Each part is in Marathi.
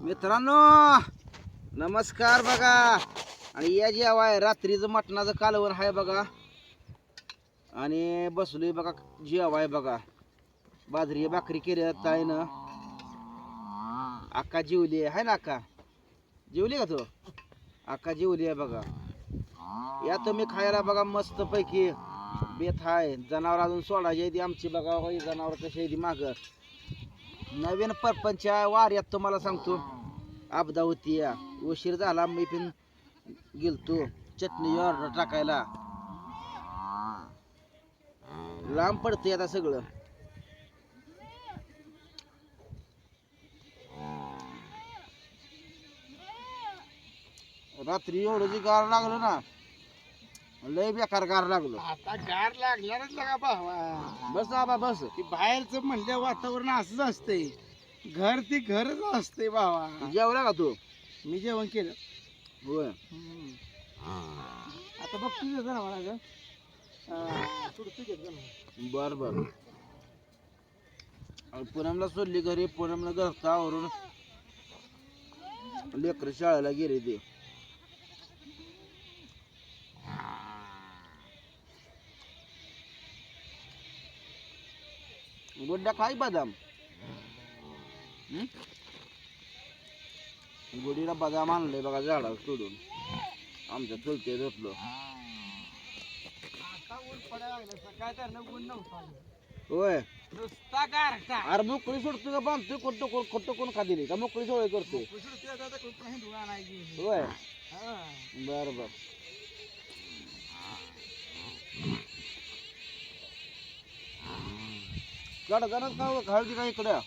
मित्रांनो नमस्कार बघा. आणि या जेवाय रात्रीचं मटणाचं कालवण आहे बघा. आणि बसलोय बघा जेवाय बघा. बाजरी भाकरी केली ताईनं. अक्का जेवली आहे ना अक्का? जेवली का तू? अक्का जेवली आहे बघा. या तुम्ही खायला बघा मस्त पैकी बेत आहे जनावर अजून सोडायची ती आमची बघा जनावर कशी आहे ती मागं. नवीन परपंच वाऱ्यात तुम्हाला सांगतो. आपदा होती या उशीर झाला मी पण गेलतो चटणी ऑर्डर टाकायला. लांब पडतंय आता सगळं. रात्री एवढं जे गार लागलं ना लय बेकार गार लागलो. आता गार लागणारच लागा भावा. बस आबा बस. ती बाहेरचं म्हणल्या वातावरण असंच असते घर ती घरच असते भावा. जेवला का तू? मी जेवण केलं. होय. आता बघ तुझं जरा मला. बर बर. पूनमला सोडली घरी. पूनमला घरचा आवरून लेकर शाळेला गेले ते. गुड्डा खाय बदाम? गुडीला बदाम आणलंय बघा झाडावर सोडून. आमच्या चुलते धुतलो. होय. अरे मोकळी सोडतो का बांधतोय? कोणतं कोण खोटं कोण खाते का? मोकळी सोय करतोय. कुठं ते आता कुठं हिंदू आणायची होय. बर बर. कडकनच खाऊ खाऊ दे का इकडं.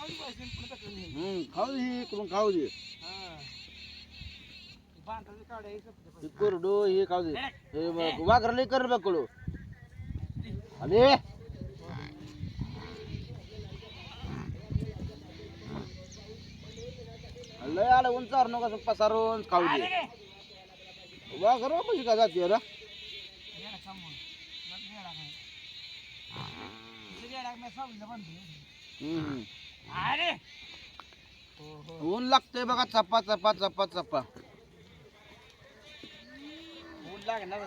हम्म खाऊ दे ही इकडून खाऊ दे हा. कोरडो हे खाऊ दे हे बघ, वाघरले कर बकडो अरे लय आलं उंच नका पसारून खाऊ दे वाघर म्हणजे का जाते रा येडा सांगून. मग येडा काय? इथे येडा मी सावलीला बांधतो. हम्म अरे! हो हो ऊन लागतंय बघा चपा चपा चपा चपा. ऊन लागणार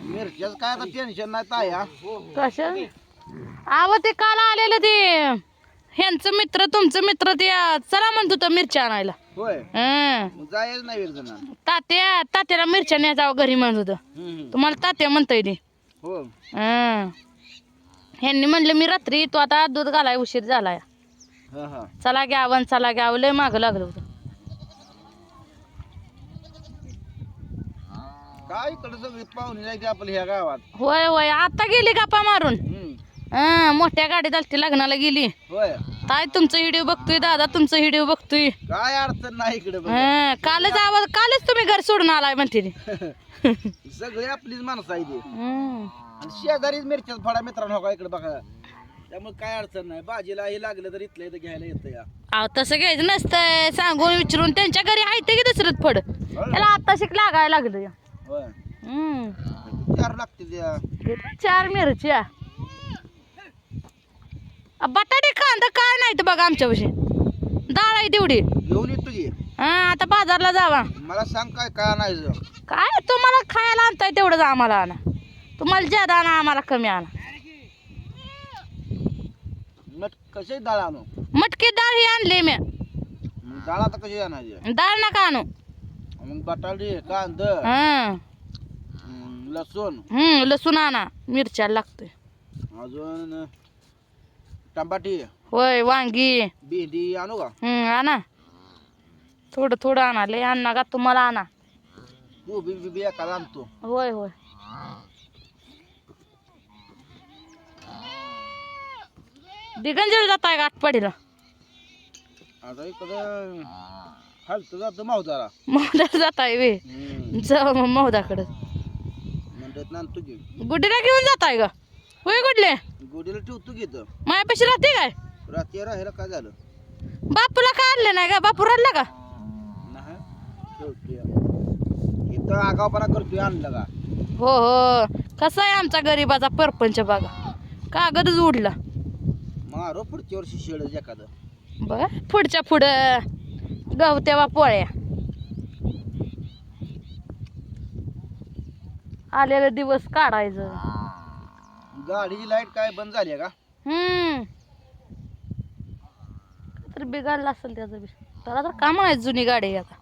मिरच्याच काय आता टेन्शन नाही ताया हो? कसं आव ते काल आलेलं ते. ह्यांचं मित्र तुमचं मित्र ते चला म्हणत होतं मिरच्या आणायला. होय. हं. मग जायच नाही एक जण तात्या तात्याला मिरच्या न्या जावं घरी म्हणत होतं. तुम्हाला तात्या म्हणतोय ते. हो. हं. ह्यांनी म्हणलं मी रात्री तू आता दूध घालाय उशीर झालाय. हा हा. चला घ्यावं चला घ्यावं लय मागं लागलं होतं. काय इकडे सगळी पाहुणे जायची आपल्या ह्या गावात? होय होय. आता गेली गप्पा मारून. हम्म. हं, मोठ्या गाडीत आलती लग्नाला गेली. होय. ताय तुमचं व्हिडिओ बघतोय दादा? तुमचं व्हिडिओ बघतोय. काय अडचण नाही इकडे बघ. हं, कालच आवाज कालच तुम्ही घर सोडून आलाय म्हणते ती. सगळी आपलीच माणसं आहे ती हं. आणि शेजारीच मिरच्याच फळा मित्रांनो हो का इकडे बघा. त्यामुळे काय अडचण नाही. भाजीला हे लागलं तर इथलं इथं घ्यायला येतं या. अहो तसं घ्यायचं नसतंय. सांगून विचारून त्यांच्या घरी आहे ते की दुसरंच फड? त्याला आता शिक लागायला लागलं होय. हं. चार लागते त्या किती चार मिरच्या. बटाटे कांदा काय नाही तर बघा आमच्यापाशी. डाळ आहे तेवढी. घेऊन येतो की. हा आता बाजारला जावा. मला सांग काय काय आणायचं? काय तुम्हाला खायला आणताय तेवढंच आम्हाला आणा. तुम्हाला ज्यादा आणा आम्हाला कमी आणा. कसे डाळ आणू? मटकी डाळ ही आणली मी. मग डाळ आता कशी आणायची? डाळ नका आणू. मग बटाटे कांद हं. लसूण. हं लसूण आणा. मिरच्या लागतोय. अजून टमाटी होय वांगी. भेंडी आणू का? हं आणा. थोडं थोडं आणा लय आणा का तुम्हाला आणा. कोबी बिबी एखादा आणतो. होय होय. दिगंजल जात आहे आटपाडीला आता इकडं खालतं जातो मावतारा मौदा जात आहे वे मग मौदाकडं म्हणतात ना की. गुड्डीला घेऊन जात आहे का होय गुडले गोडीला ठेवतो की इथं. मायापाशी राहते काय? रात्री राहायला काय झालं? बापूला का आणलं नाही का? बापू रडला का? नाही ठेवतोय. इथं आगावपणा करतोय आणलं का? हो हो. कसा आहे आमचा गरीबाचा परपंच बघा. कागदच उडला मारो पुढच्या वर्षी शेड एखादं. बघा पुढच्या पुढं. गवत्यावा पोळ्या. आलेला दिवस काढायचं. गाडीची लाइट काय बंद झाली आहे का? हम्म. तर बिघडलं असेल त्याचं बी. त्याला तर का म्हणायचं जुनी गाडी आहे आता.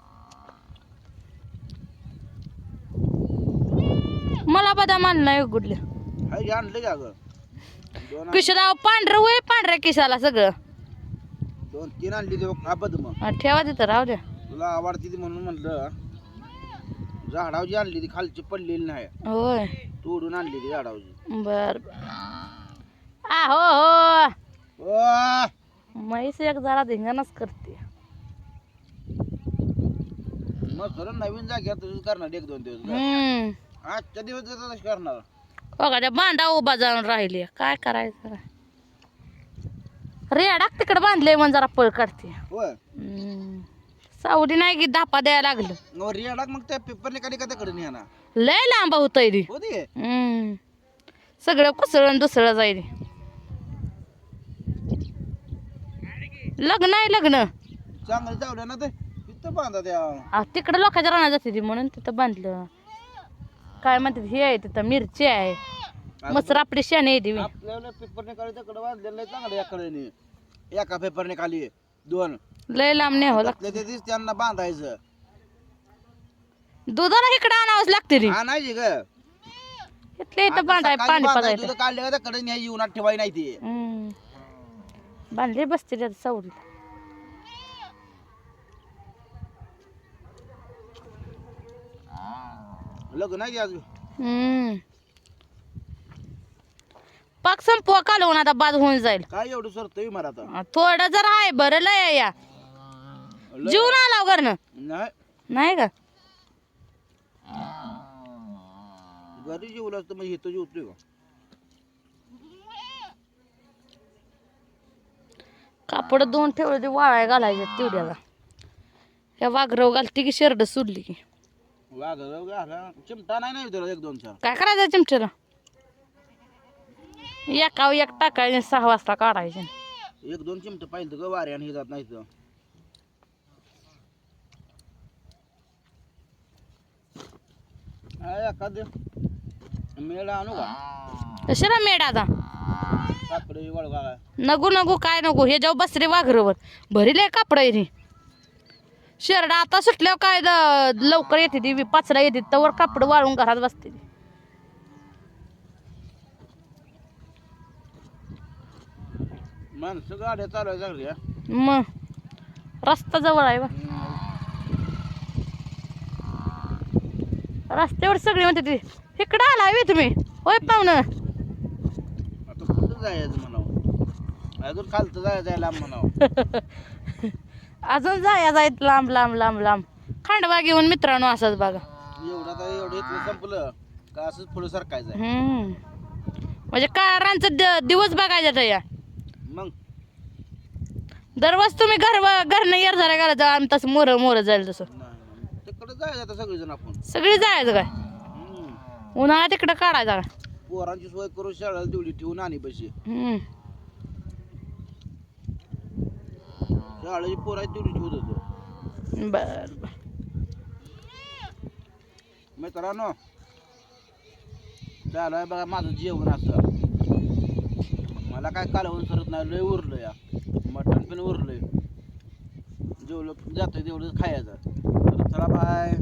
मला बदाम आणलं नाही उघडलं. हाय आणलं का ग? दोन किशोराव पांढरं होय पांढऱ्या किशाला सगळं. दोन तीन आणली हा, ठेवा तिथं राहू द्या. तुला आवडती ती म्हणून म्हणलं. झाडावची आणली ती खालची पडलेली नाही. होय. तोडून आणली ती झाडावची बर. आ हो हो. म्हैस एक जरा धिंगाणच करते. मग नवीन तुझं करणार एक दोन दिवस हम्म. आजच्या दिवस करणार. बघा त्या बांधा उभा जाऊन राहिली. काय करायचं? रेडाक तिकडे बांधले मग जरा पळ काढते. सावडी नाही की धापा द्यायला लागलं. मग रियाडाक मग त्या पेपरने कधी कधी कडे नाही ना. लय लांब होती हम्म. सगळं कुसळून दुसरं जाईल. लग्न आहे लग्न. चांगलं चावलं ना ते. तिथं बांधा आ, तिकडं लोकांच्या राहण्यात जाते ती म्हणून तिथं बांधलं. काय म्हणतात हे आहे तिथं मिरची आहे. मस्त आपली शाने आहे ती. आपल्याला काढी तिकडे आहे चांगलं याकडे. एका पेपरने खाली दोन. लय लांब न्यावं लागतं. त्यातल्या ते दिस त्यांना बांधायचं. दुधाला इकडं आणावंच लागते रे आणायची ग. इथल्या इथं बांधाय पाणी काढले का कडे न्याय येऊन ठेवाय नाही ते. हम्म. बांधले बसते त्यात सावडी लग्न नाही अजून? हम्म. पाक संपवा कालवून आता बाद होऊन जाईल. काय एवढं सरतोय मला आता? थोडं जर आहे बरं लय आहे या. लय- जीवन आला घरनं. नाही. नाही का? घरी जेवलं असतं मग इथं जेवतोय का? कापड दोन ठेवले ते वाळाय घालायचे तेवढ्याला. या वाघरव घालते की शेरड सुडली की. वाघ घाला. चिमटा नाही नाही एक दोन चार काय करायचं चिमच्याला एका एक टाकायचे सहा वाजता काढायचे. एक दोन चिमट पाहिजे ग वारे आणि हे जात नाही तर एखाद मेळा आणू का? कशाला मेड आता? काकडे नको नको काय नको? हे जाऊ बसरे वाघरवर. भरीले कापड रे शेरडा आता सुटल्यावर काय द- लवकर येते ती पाचला येते तवर कापड वाळून घरात बसते ती. माणसं गाड्या चालवायला मग रस्ता जवळ आहे बा रस्त्यावर सगळे म्हणते ते. इकडं आला वे तुम्ही. होय पाहुणं. आता कुठं जायचं म्हणावं? अजून खालतं आहे लांब म्हणावं. अजून जाया जायत लांब लांब लांब लांब. खांडवा घेऊन मित्रांनो असंच बघा. एवढं आता एवढं इथलं संपलं का असंच पुढे सरकायचं हम्म. म्हणजे कारांचं द- दिवस बघायचा या. मग? दररोज तुम्ही घर घरनं येर झाला घाला जा आम्ही तसं मोर मोर जाईल तसं. नाही. तिकडे जायचं आता सगळेजण आपण. सगळी जायचं काय. उन्हाळा तिकडं काढायचा पोरांची सोय करून शाळेला तेवढी ठेवून आणि हम्म. शाळेची पोराची तेवढी ठेवत होतो. बर बर. मित्रांनो चालू आहे बघा माझं जेवण असं. मला काय कालवून सरत नाही लय उरलं या. मटण पण उरलंय. जेवलं जातं तेवढं खायचं. तर चला बाय.